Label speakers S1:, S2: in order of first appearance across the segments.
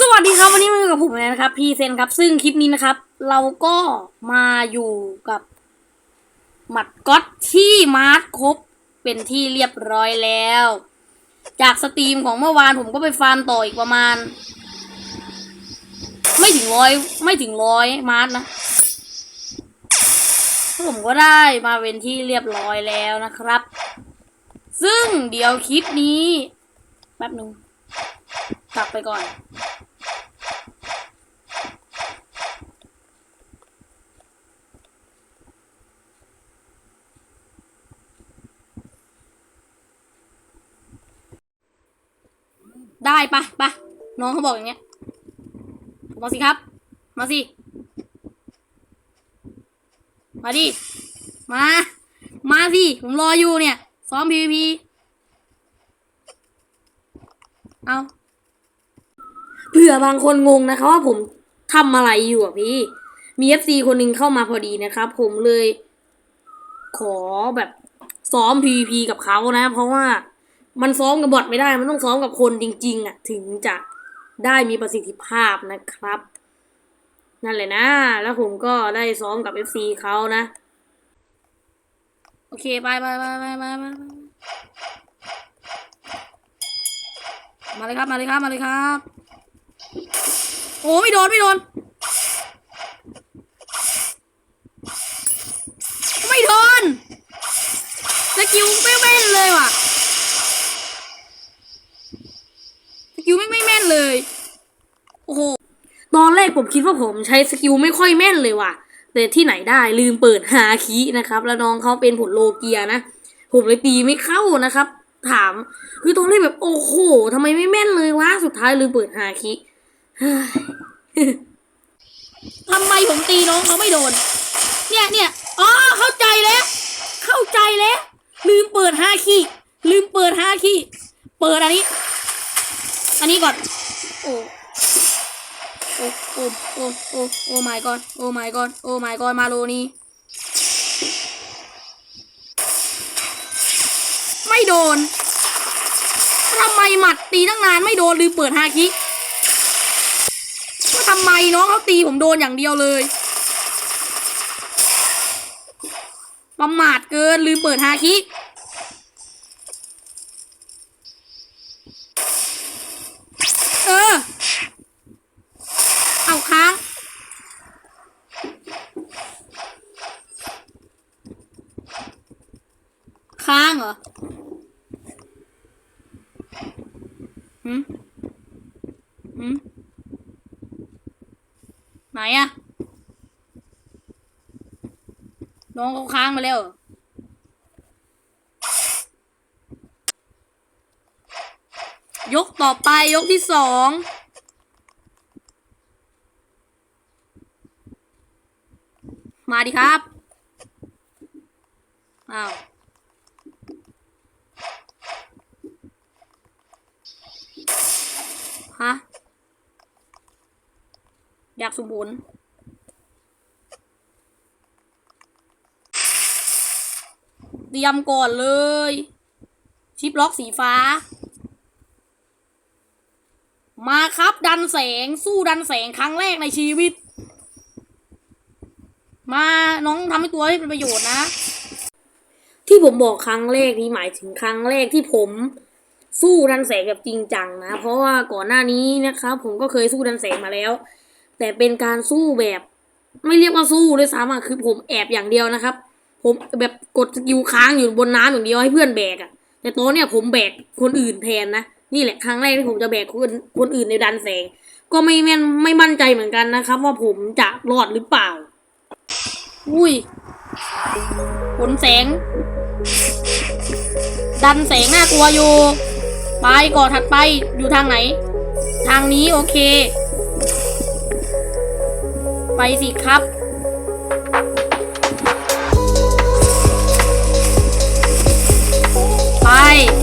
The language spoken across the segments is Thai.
S1: สวัสดีครับวันนี้มาอยู่กับผมนะครับพี่เซนครับ ซึ่งคลิปนี้นะครับ เราก็มาอยู่กับหมัดก๊อตที่มาร์คครบเป็นที่เรียบร้อยแล้ว จากสตรีมของเมื่อวานผมก็ไปฟาร์มต่ออีกประมาณ ไม่ถึงร้อยไม่ถึงร้อยมาร์คนะผมก็ได้มาเป็นที่เรียบร้อยแล้วนะครับ ซึ่งเดี๋ยวคลิปนี้แป๊บหนึ่งกลับไปก่อน ไปะปน้องเขาบอกอย่างเงี้ยมาสิครับ มาสิ มาดิ มา มาสิ ผมรออยู่เนี่ย ซ้อม PVP เอาเผื่อบางคนงงนะคะว่าผมทำอะไรอยู่อะพี่ มี FC คนหนึ่งเข้ามาพอดีนะครับ ผมเลย ขอแบบซ้อม PVP กับเขานะ เพราะว่า มันซ้อมกับบอทไม่ได้ มันต้องซ้อมกับคนจริง ๆ อะ ถึงจะได้มีประสิทธิภาพนะครับ นั่นแหละนะ แล้วผมก็ได้ซ้อมกับ FC เขานะ โอเค ไปไปไปไปไปไปมาเลยครับ มาเลยครับ มาเลยครับ โอ้ไม่โดน ไม่โดน ไม่โดนสกิลไม่แม่นเลยว่ะ ส กิลไม่ไม่แม่นเลย โอ้โห ตอนแรกผมคิดว่าผมใช้สกิลไม่ค่อยแม่นเลยว่ะ แต่ที่ไหนได้ลืมเปิดฮาคินะครับ แล้วน้องเขาเป็นผลโลเกียนะ ผมเลยตีไม่เข้านะครับ ถาม คือตอนแรกแบบโอ้โหทำไมไม่แม่นเลยวะ สุดท้ายลืมเปิดฮาคิทำไมผมตีน้องเขาไม่โดน เนี่ยเนี่ยอ๋อ เข้าใจแล้ว เข้าใจแล้ว ลืมเปิดฮาคิ ลืมเปิดฮาคิ เปิดอันนี้ อันนี้ก่อน โอ้โอ้โอ้โอ้โอ้โอ้ my god โอ้ my god โอ้ my god มาโลนี้ไม่โดนทำไมหมัดตีตั้งนานไม่โดนลืมเปิดฮาคิว่าทำไมน้องเขาตีผมโดนอย่างเดียวเลยประมาทเกินลืมเปิดฮาคิ เออ เอาค้าง ค้างเหรอหืม หืมไหนอะน้องเขาค้างมาแล้วยกต่อไปยกที่สองมาดิครับ อ้าว ฮะ อยากสุบุนเตรียมก่อนเลย ชิปล็อกสีฟ้า มาครับดันแสงสู้ดันแสงครั้งแรกในชีวิต มาน้องทำให้ตัวให้เป็นประโยชน์นะ ที่ผมบอกครั้งแรกนี้หมายถึงครั้งแรกที่ผมสู้ดันแสงแบบจริงจังนะ เพราะว่าก่อนหน้านี้นะครับผมก็เคยสู้ดันแสงมาแล้ว แต่เป็นการสู้แบบ ไม่เรียกว่าสู้ด้วยซ้ำอะคือผมแอบอย่างเดียวนะครับ ผมแบบกดสกิลค้างอยู่บนน้ำอย่างเดียวให้เพื่อนแบกอะแต่ตอนเนี้ยผมแบกคนอื่นแทนนะนี่แหละครั้งแรกที่ผมจะแบกคนคนอื่นในดันแสง ก็ไม่แม่นไม่มั่นใจเหมือนกันนะครับ ว่าผมจะรอดหรือเปล่า อุ้ยผลแสง ดันแสงน่ากลัวอยู่ ไปก่อนถัดไปอยู่ทางไหน ทางนี้โอเค ไปสิครับ ไป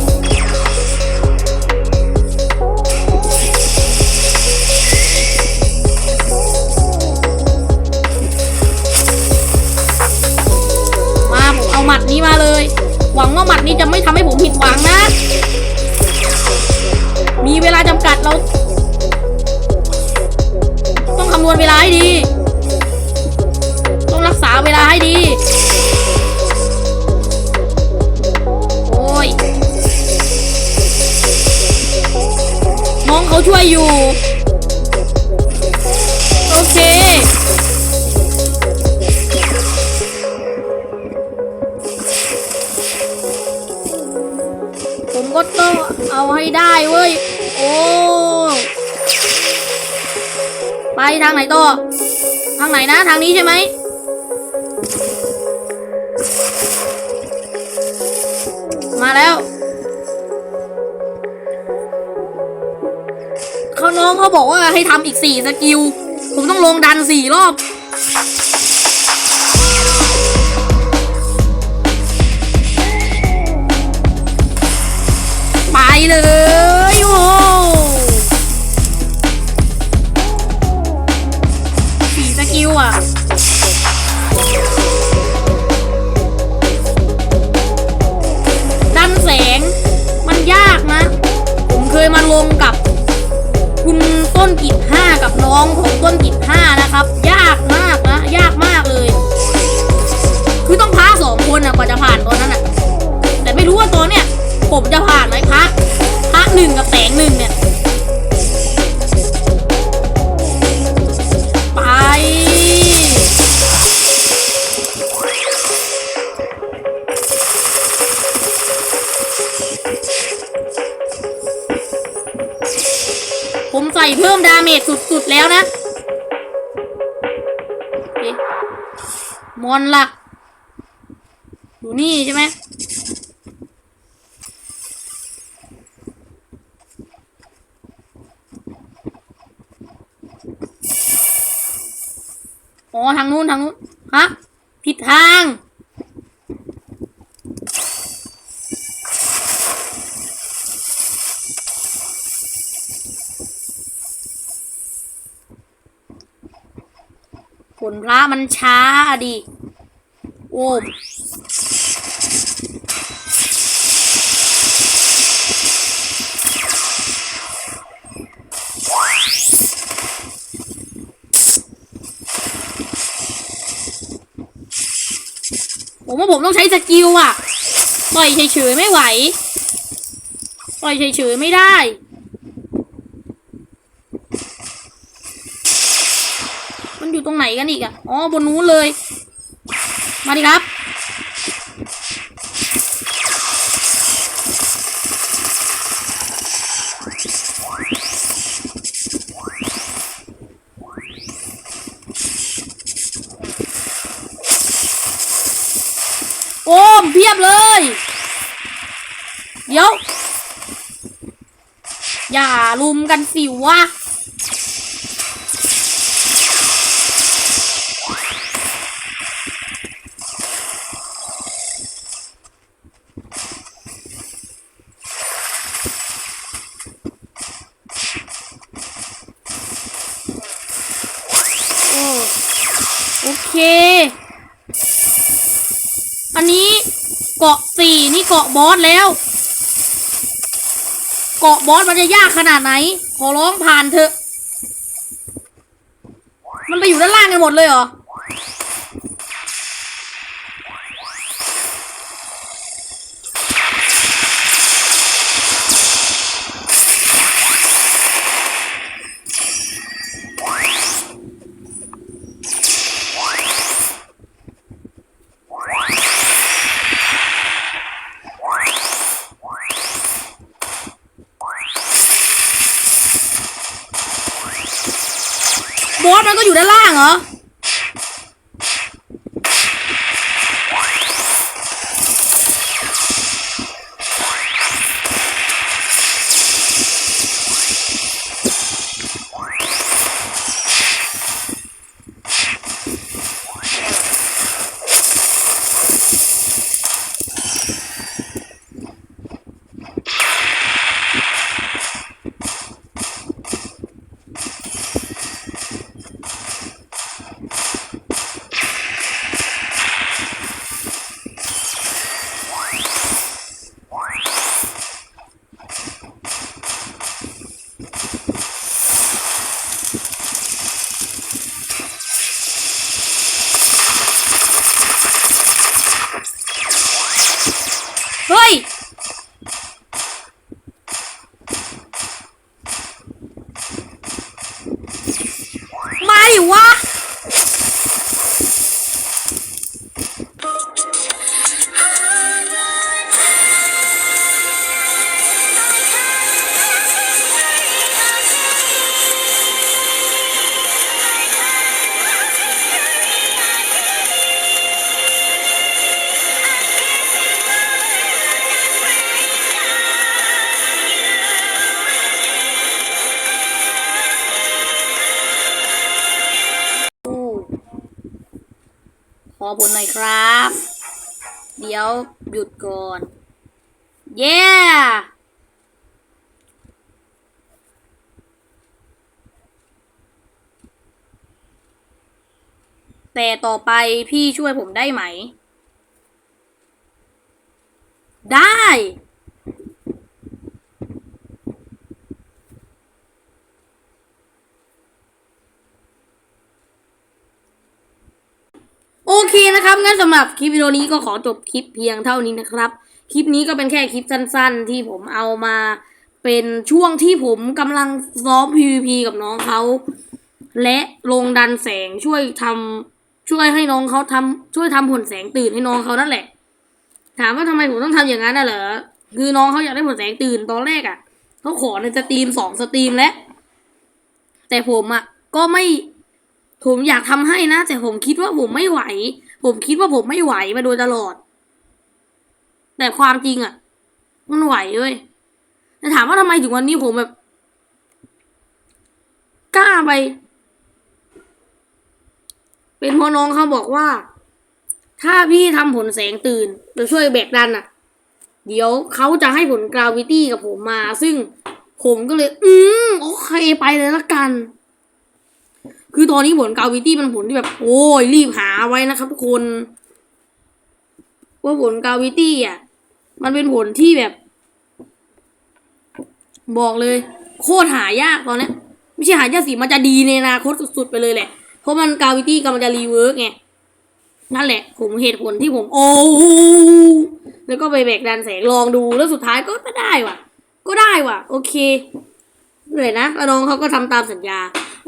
S1: อยู่ โอเคผมก็ต้องเอาให้ได้เว้ย โอ้ ไปทางไหนต่อ ทางไหนนะ ทางนี้ใช่ไหมมาแล้ว เขาน้องเขาบอกว่าให้ทำอีกสี่สกิล ผมต้องลงดันสี่รอบ ไปเลยโอ้สี่สกิลอะดันแสงมันยากนะ ผมเคยมาลงกับ ต้นกิจห้ากับน้องของต้นกิจห้านะครับ ยากมากนะ ยากมากเลย คือต้องพาสองคนอะกว่าจะผ่านตอนนั้นอะแต่ไม่รู้ว่าตอนเนี้ยผมจะผ่านไหมพระพักหนึ่งกับแสงหนึ่งเนี่ย ไป เพิ่มดาเมจสุดๆแล้วนะมอนล่ะอยู่นี่ใช่ไหมอ๋อทางนู้นทางนู้นฮะผิดทาง ผลพระมันช้าอะดิ โอ้ผมว่าผมต้องใช้สกิลอะปล่อยเฉยๆไม่ไหว ปล่อยเฉยๆไม่ได้ มันอยู่ ตรงไหนกันอีกอะอ๋อ บนนู้นเลย มาดิครับ โอ้มเพียบเลย เดี๋ยว อย่าลุมกันสิวะ โอ้โอเค อันนี้เกาะสี่นี่เกาะบอสแล้ว เกาะบอสมันจะยากขนาดไหน ขอร้องผ่านเถอะ มันไปอยู่ด้านล่างกันหมดเลยเหรอ บอสมันก็ อยู่ ขอผลหน่อยครับ เดี๋ยวหยุดก่อน เย้แต่ต่อไปพี่ช่วยผมได้ไหม ได้ โอเครับงั้นสำหรับคลิปวิดีโอนี้ก็ขอจบคลิปเพียงเท่านี้นะครับ คลิปนี้ก็เป็นแค่คลิปสั้น ๆ ที่ผมเอามาเป็นช่วงที่ผมกำลังซ้อม PVP กับน้องเขาและลงดันแสงช่วยทำช่วยให้น้องเขาทำช่วยทำผลแสงตื่นให้น้องเขานั่นแหละ ถามว่าทำไมผมต้องทำอย่างนั้นน่ะเหรอคือน้องเขาอยากได้ผลแสงตื่นตอนแรกอะ่ะเขาขอในสตรีมสองสตรีมแล้วแต่ผมอะ่ะก็ไม่ผมอยากทำให้นะ แต่ผมคิดว่าผมไม่ไหว ผมคิดว่าผมไม่ไหวมาโดยตลอด แต่ความจริงอะ่ะ มันไหวเว้ยแต่ถามว่าทำไมถึงวันนี้ผมแบบกล้าไป เป็นพราะน้องเขาบอกว่า ถ้าพี่ทำผลแสงตื่นจะช่วยแบกดันอะ เดี๋ยวเขาจะให้ผลกราวิตี้กับผมมา ซึ่งผมก็เลย อืมโอเคไปเลยละกัน คือตอนนี้ผลกาวิตี้มันผลที่แบบ โอ้ยรีบหาไว้นะครับทุกคนว่าผลกาวิตี้อะ มันเป็นผลที่แบบ บอกเลย โคตรหายากตอนนี้ไม่ใช่หายากสิมันจะดีในอนาคตสุดๆไปเลยแหละ เพราะมันกาวิตี้กำลังจะรีเวิร์กไงนั่นแหละ ผมเหตุผลที่ผม โอ้แล้วก็ไปแบกดันแสงลองดูแล้วสุดท้ายก็ได้ว่ะ ก็ได้ว่ะ โอเคเลยนะแล้วน้องเขาก็ทำตามสัญญา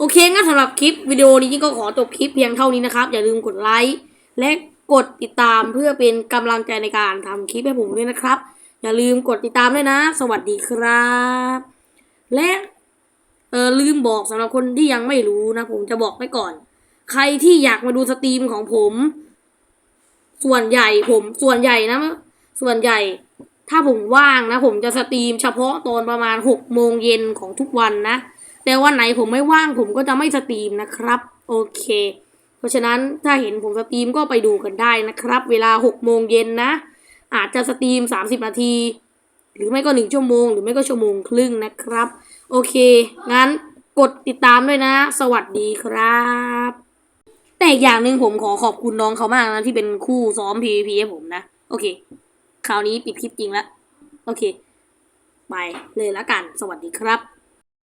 S1: โอเคงั้นสำหรับคลิปวิดีโอนี้ก็ขอจบคลิปเพียงเท่านี้นะครับ อย่าลืมกดไลค์และกดติดตามเพื่อเป็นกำลังใจในการทำคลิปให้ผมด้วยนะครับ อย่าลืมกดติดตามด้วยนะ สวัสดีครับ และเออลืมบอกสำหรับคนที่ยังไม่รู้นะ ผมจะบอกไว้ก่อน ใครที่อยากมาดูสตรีมของผม ส่วนใหญ่ผมส่วนใหญ่นะ ส่วนใหญ่ ถ้าผมว่างนะ ผมจะสตรีมเฉพาะตอนประมาณหกโมงเย็นของทุกวันนะ แต่วันไหนผมไม่ว่างผมก็จะไม่สตรีมนะครับ โอเค เพราะฉะนั้นถ้าเห็นผมสตรีมก็ไปดูกันได้นะครับ เวลาหกโมงเย็นนะ อาจจะสตรีมสามสิบนาที หรือไม่ก็หนึ่งชั่วโมง หรือไม่ก็ชั่วโมงครึ่งนะครับ โอเค งั้นกดติดตามด้วยนะ สวัสดีครับ แต่อีกอย่างหนึ่งผมขอขอบคุณน้องเขามากนะ ที่เป็นคู่ซ้อม PVP ให้ผมนะ โอเค คราวนี้ปิดคลิปจริงแล้ว โอเค ไปเลยละกัน สวัสดีครับ